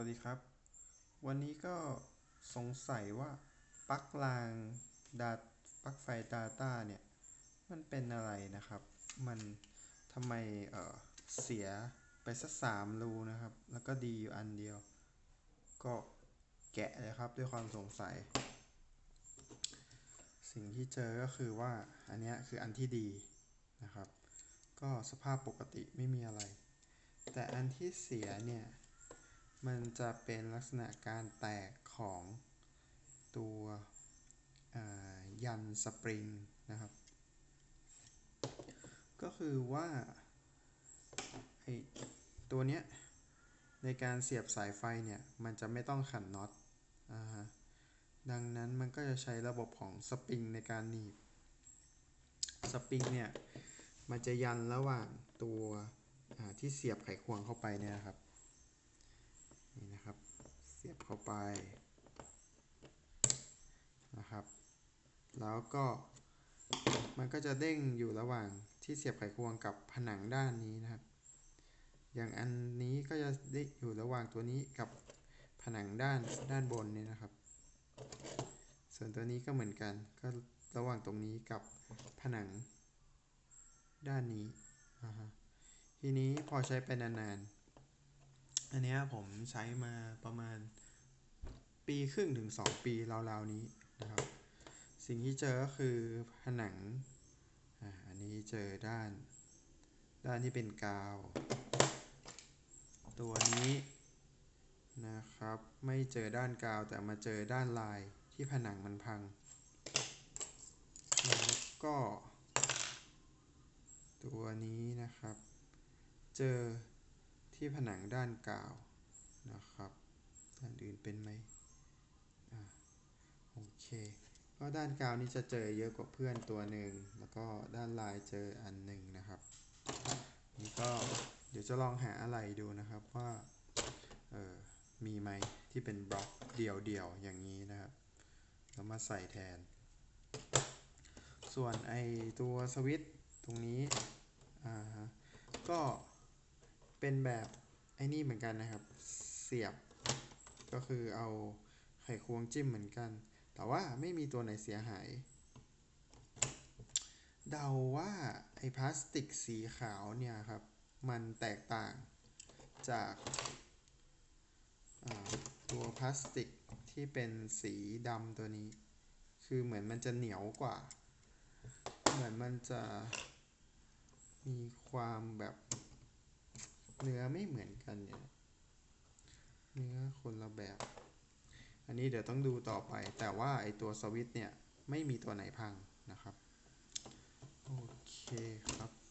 วัสดีครับ วันนี้ก็สงสัยว่าปลั๊กรางดาปลั๊กไฟ Data เนี่ย มันเป็นอะไรนะครับ มันทำไมเออเสียไปสักสามรูนะครับ แล้วก็ดีอยู่อันเดียว ก็แกะเลยครับด้วยความสงสัย สิ่งที่เจอก็คือว่าอันนี้คืออันที่ดีนะครับ ก็สภาพปกติไม่มีอะไร แต่อันที่เสียเนี่ย มันจะเป็นลักษณะการแตกของตัวยันสปริงนะครับ ก็คือว่าไอตัวเนี้ยในการเสียบสายไฟเนี่ย มันจะไม่ต้องขันน็อตอ่าฮะดังนั้นมันก็จะใช้ระบบของสปริงในการหนีบ สปริงเนี่ย มันจะยันระหว่างตัวที่เสียบไขควงเข้าไปเนี่ยนะครับ สียบเข้าไปนะครับ แล้วก็มันก็จะเด้งอยู่ระหว่างที่เสียบไขควงกับผนังด้านนี้นะครับ อย่างอันนี้ก็จะได้อยู่ระหว่างตัวนี้กับผนังด้านด้านบนนี่นะครับ ส่วนตัวนี้ก็เหมือนกัน ก็ระหว่างตรงนี้กับผนังด้านนี้ ทีนี้พอใช้ไปนานๆ อันนี้ผมใช้มาประมาณปีครึ่งถึง 2 ปีราวๆนี้นะครับ สิ่งที่เจอก็คือผนังอ่าอันนี้เจอด้าน ด้านที่เป็นกาว ตัวนี้นะครับไม่เจอด้านกาวแต่มาเจอด้านลายที่ผนังมันพัง แล้วก็ ตัวนี้นะครับ เจอ ที่ผนังด้านกาวนะครับด้านอื่นเป็นไหมอ่าโอเคก็ด้านกาวนี้จะเจอเยอะกว่าเพื่อนตัวหนึ่งแล้วก็ด้านลายเจออันหนึ่งนะครับนี่ก็เดี๋ยวจะลองหาอะไรดูนะครับว่าเออมีไหมที่เป็นบล็อกเดี่ยวๆอย่างนี้นะครับแล้วมาใส่แทน ส่วนไอตัวสวิตช์ตรงนี้อ่าก็ เป็นแบบไอ้นี่เหมือนกันนะครับ เสียบ ก็คือเอาไขควงจิ้มเหมือนกัน แต่ว่าไม่มีตัวไหนเสียหาย เดาว่าไอ้พลาสติกสีขาวเนี่ยครับ มันแตกต่างจากาตัวพลาสติกที่เป็นสีดำตัวนี้ คือเหมือนมันจะเหนียวกว่า เหมือนมันจะมีความแบบ เนื้อไม่เหมือนกันเนี่ยเนื้อคนละแบบ อันนี้เดี๋ยวต้องดูต่อไป แต่ว่าไอตัวสวิตช์เนี่ย ไม่มีตัวไหนพังนะครับ โอเคครับ